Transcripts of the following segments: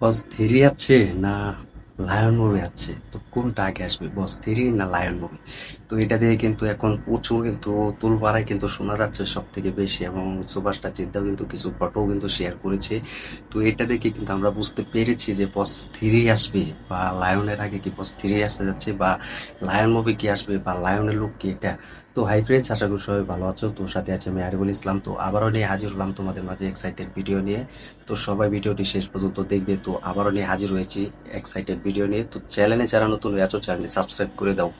বস three আছে না lion movie আছে? তো কোনটা আগে আসবে? বস থ্রি না লায়ন মুভি তো এটা দিয়ে কিন্তু এখন প্রচুর কিন্তু তুলপাড়ায় কিন্তু শোনা যাচ্ছে সব থেকে বেশি এবং সুভাষটা চিন্তাও কিন্তু কিছু ফটোও কিন্তু শেয়ার করেছে। তো এটা দেখে কিন্তু আমরা বুঝতে পেরেছি যে বস থ্রি আসবে বা লায়নের আগে কি বস থ্রি আসতে যাচ্ছে বা লায়ন মুভি কি আসবে বা লায়নের লোক কি এটা? তো হাই ফ্রেন্ডস আশা করি সবাই ভালো আছো। তোর সাথে আছে আমি আরিফুল ইসলাম। তো আবারও নিয়ে হাজির হলাম তোমাদের মাঝে এক্সাইটেড ভিডিও নিয়ে। তো সবাই ভিডিওটি শেষ পর্যন্ত দেখবে। তো আবারও নিয়ে হাজির হয়েছি এক্সাইটেড ভিডিও নিয়ে। তো চ্যানেলে যারা নতুন আছো চ্যানেলটি সাবস্ক্রাইব করে দাও।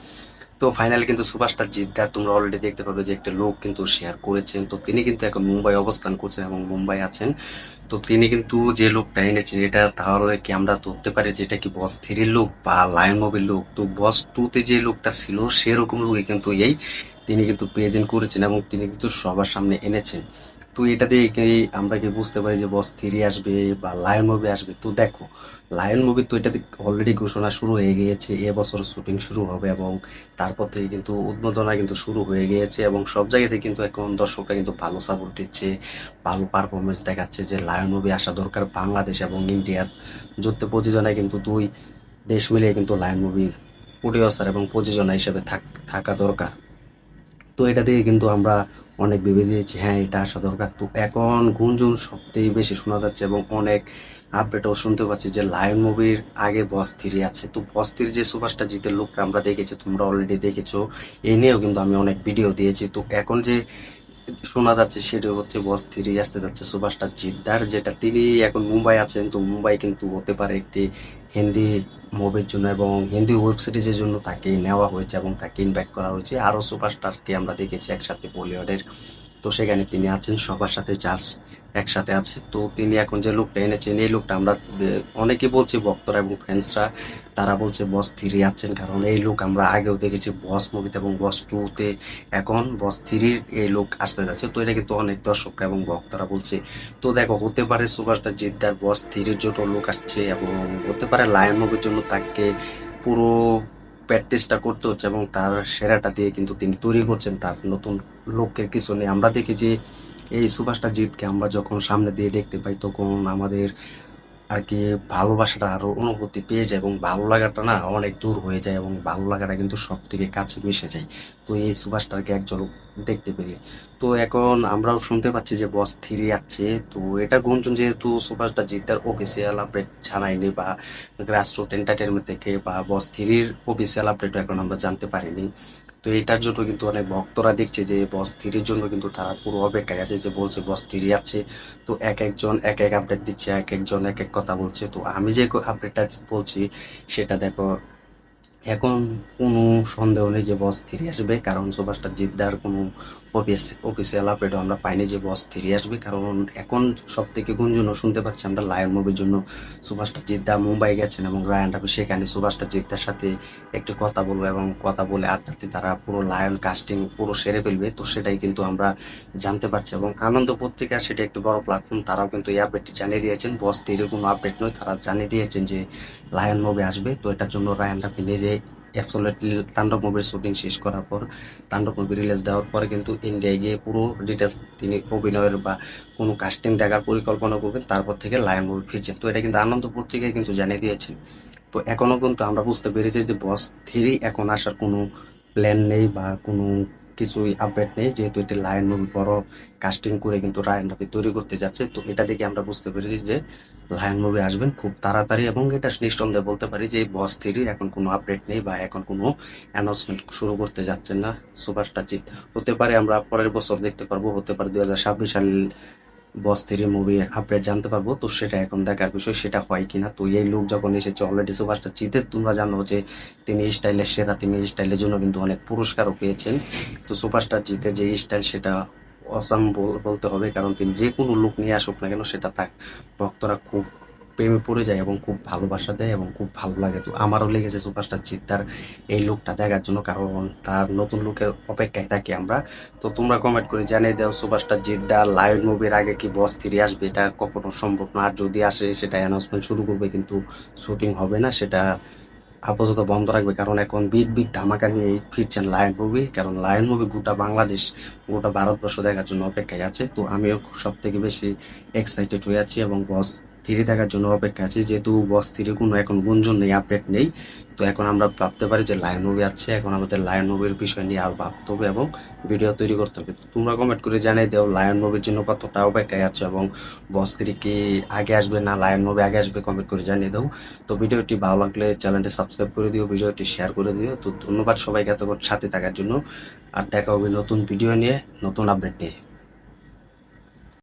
তো ফাইনালি কিন্তু সুপারস্টার জিদ্দার তোমরা অলরেডি দেখতে পাবে যে একটা লোক কিন্তু শেয়ার করেছেন। তো তিনি কিন্তু এখন মুম্বাই অবস্থান করছেন এবং মুম্বাই আছেন। তো তিনি কিন্তু যে লোকটা এনেছেন, এটা তাহলে কি আমরা ধরতে পারি যে এটা কি বস থ্রির লোক বা লায়ন মুভির লোক। তো বস টু তে যে লোকটা ছিল, সেরকম লোকই কিন্তু এই তিনি কিন্তু প্রেজেন্ট করেছেন এবং তিনি কিন্তু সবার সামনে এনেছেন। তো এটা দিয়ে আমরা কি বুঝতে পারি যে বস থ্রি আসবে বা লায়ন মুভি আসবে? তো দেখো লায়ন মুভি তো এটাতে অলরেডি ঘোষণা শুরু হয়ে গিয়েছে, এবছর শুটিং শুরু হবে এবং তারপর থেকে কিন্তু উদ্বোধনা কিন্তু শুরু হয়ে গিয়েছে এবং সব জায়গাতে কিন্তু এখন দর্শকরা কিন্তু ভালো সাপোর্ট দিচ্ছে, ভালো পারফরমেন্স দেখাচ্ছে যে লায়ন মুভি আসা দরকার বাংলাদেশ এবং ইন্ডিয়ার যুদ্ধ প্রযোজনায় কিন্তু দুই দেশ মিলিয়ে কিন্তু লায়ন মুভি প্রডিউসার এবং প্রযোজনা হিসেবে থাকা দরকার। তো এটা দিয়ে কিন্তু আমরা অনেক ভেবে দিয়েছি হ্যাঁ এটা আসা দরকার। তো এখন গুঞ্জন সবথেকে বেশি শোনা যাচ্ছে এবং অনেক আপডেটও শুনতে পাচ্ছি যে লায়ন মুভির আগে বস থ্রি আছে। তো বস থ্রি যে সুপারস্টার জিতের লোকটা আমরা দেখেছি, তোমরা অলরেডি দেখেছ, এ নিয়েও কিন্তু আমি অনেক ভিডিও দিয়েছি। তো এখন যে শোনা যাচ্ছে, সেটা হচ্ছে বস থ্রি আসতে যাচ্ছে সুপারস্টার জিদ্দার যেটা। তিনি এখন মুম্বাই আছেন, তো মুম্বাই কিন্তু হতে পারে একটি হিন্দি মুভির জন্য এবং হিন্দি ওয়েব সিরিজের জন্য তাকে নেওয়া হয়েছে এবং তাকে ইনভাইট করা হয়েছে। আরও সুপারস্টারকে আমরা দেখেছি একসাথে বলিউডের তো সেখানে তিনি আছেন, সবার সাথে জাস্ট একসাথে আছে। তো তিনি এখন যে লোকটা এনেছেন, এই লোকটা আমরা অনেকে বলছি ভক্তরা এবং ফ্যান্সরা তারা বলছে বস থ্রি আছেন। কারণ এই লোক আমরা আগেও দেখেছি বস মুভিতে এবং বস টু তে এখন বস থ্রির এই লোক আসতে যাচ্ছে। তো এটা কিন্তু অনেক দর্শকরা এবং ভক্তরা বলছে। তো দেখো, হতে পারে সুপারস্টার জিদ্দার বস থ্রির জন্য লোক আসছে এবং হতে পারে লায়ন মুভির জন্য তাকে পুরো প্র্যাকটিসটা করতে হচ্ছে এবং তার সেরাটা দিয়ে কিন্তু তিনি তৈরি করছেন তার নতুন লোকের কিছু নেই আমরা দেখি যে এই সুভাষটা জিতকে আমরা যখন সামনে দিয়ে দেখতে পাই, তখন আমাদের আর কি ভালোবাসাটা আরও অনুভূতি পেয়ে যায় এবং ভালো লাগাটা না অনেক দূর হয়ে যায় এবং ভালো লাগাটা কিন্তু সব থেকে কাছে মিশে যায়। তো এই সুভাষটাকে এক ঝলক দেখতে পেরে তো এখন আমরাও শুনতে পাচ্ছি যে বস থ্রি আছে তো এটা গুঞ্জন যেহেতু সুভাষটা জিতার অফিসিয়াল আপডেট জানায়নি বা গ্রাস গ্রাসরুট এন্টারটেনমেন্ট থেকে বা বস থ্রির অফিসিয়াল আপডেট এখন আমরা জানতে পারিনি। তো এটার জন্য কিন্তু অনেক ভক্তরা দেখছে যে বস থ্রির জন্য কিন্তু তারা পুরো অপেক্ষায় আছে যে বলছে, বস থ্রি আছে। তো এক একজন, এক এক আপডেট দিচ্ছে, এক একজন, এক এক কথা বলছে। তো আমি যে আপডেটটা বলছি, সেটা দেখো এখন কোনো সন্দেহ নেই যে বস থ্রি আসবে, কারণ সুভাষটা জিদ্দার কোনো অফিস অফিসিয়াল আপডেটও আমরা পাইনি যে বস থ্রি আসবে। কারণ এখন সব থেকে গুঞ্জনও শুনতে পাচ্ছি আমরা লায়ন মুভির জন্য। সুভাষটা জিদ্দা মুম্বাই গেছেন এবং রায়ান রাফি সেখানে সুভাষটা জিদ্দার সাথে একটু কথা বলব এবং কথা বলে আড্ডাতে তারা পুরো লায়ন কাস্টিং পুরো সেরে ফেলবে। তো সেটাই কিন্তু আমরা জানতে পারছি এবং আনন্দ পত্রিকা সেটা একটি বড় প্ল্যাটফর্ম তারাও কিন্তু এই আপডেটটি জানিয়ে দিয়েছেন। বস থ্রির কোনো আপডেট নয়, তারা জানিয়ে দিয়েছেন যে লায়ন মুভি আসবে। তো এটার জন্য রায়ান রাফি নিজে অ্যাবসোলিউটলি তাণ্ডব মুভির শুটিং শেষ করার পর, তাণ্ডব মুভি রিলিজ দেওয়ার পরে কিন্তু ইন্ডিয়ায় গিয়ে পুরো ডিটেলস তিনি অভিনয়ের বা কোনো কাস্টিং দেখার পরিকল্পনা করবেন, তারপর থেকে লায়ন মুভি ফিরছেন। তো এটা কিন্তু আনন্দ পত্রিকায় কিন্তু জানিয়ে দিয়েছে। তো এখনও কিন্তু আমরা বুঝতে পেরেছি যে বস থ্রি এখন আসার কোনো প্ল্যান নেই বা কোনো কিছুই আপডেট নেই, যেহেতু এটি লায়ন মুভি বড় কাস্টিং করে কিন্তু রায়ন রাফি তৈরি করতে যাচ্ছে, তো এটা দেখে আমরা বুঝতে পেরেছি যে লায়ন মুভি আসবেন খুব তাড়াতাড়ি এবং এটা নিঃসন্দেহে বলতে পারি যে বস থ্রির এখন কোনো আপডেট নেই বা এখন কোনো অ্যানাউন্সমেন্ট শুরু করতে যাচ্ছেন না সুপারস্টার জিত হতে পারে আমরা পরের বছর দেখতে পারব, হতে পারে দুই হাজার ছাব্বিশ সাল বস থ্রি মুভির আপডেট জানতে পারব, তো সেটা এখন দেখার বিষয়, সেটা হয় কিনা। তো এই লোক যখন এসেছে অলরেডি সুপারস্টার জিতে, তোমরা জানো যে তিনি স্টাইলের সেরা, তিনি স্টাইলের জন্য কিন্তু অনেক পুরস্কারও পেয়েছেন। তো সুপারস্টার জিতে যে স্টাইল সেটা অসাম বলতে হবে, কারণ তিনি যে কোনো লুক নিয়ে আসুক না কেন, সেটা তার ভক্তরা খুব প্রেমে পড়ে যায় এবং খুব ভালোবাসা দেয় এবং খুব ভালো লাগে। তো আমারও লেগেছে সুপারস্টার জিদ্দার এই লুকটা দেখার জন্য, কারণ তার নতুন লুকের অপেক্ষায় থাকি আমরা। তো তোমরা কমেন্ট করে জানিয়ে দাও সুপারস্টার জিদ্দার লায়ন মুভির আগে কি বস থ্রি আসবে, এটা কখনো সম্ভব না। আর যদি আসে, সেটা অ্যানাউন্সমেন্ট শুরু করবে কিন্তু শুটিং হবে না, সেটা আপাতত বন্ধ রাখবে। কারণ এখন বিগ বিগ ধামাকা নিয়ে ফিরছেন লায়ন মুভি কারণ লায়ন মুভি গোটা বাংলাদেশ, গোটা ভারতবর্ষ দেখার জন্য অপেক্ষায় আছে। তো আমিও সব থেকে বেশি এক্সাইটেড হয়ে আছি এবং বস থ্রি থাকার জন্য অপেক্ষা আছি। যেহেতু বস থ্রি কোনো এখন গুঞ্জন নেই আপডেট নেই। তো এখন আমরা ভাবতে পারি যে লায়ন মুভি আছে এখন আমাদের লায়ন মুভির বিষয় নিয়ে আর ভাবতে হবে এবং ভিডিও তৈরি করতে হবে। তোমরা কমেন্ট করে জানিয়ে দাও লায়ন মুভির জন্য কতটা অপেক্ষায় আছো এবং বস থ্রি কি আগে আসবে না লায়ন মুভি আগে আসবে কমেন্ট করে জানিয়ে দাও। তো ভিডিওটি ভালো লাগলে চ্যানেলটি সাবস্ক্রাইব করে দিও, ভিডিওটি শেয়ার করে দিও। তো ধন্যবাদ সবাইকে এতক্ষণ সাথে থাকার জন্য। আর দেখা হবে নতুন ভিডিও নিয়ে, নতুন আপডেট নিয়ে।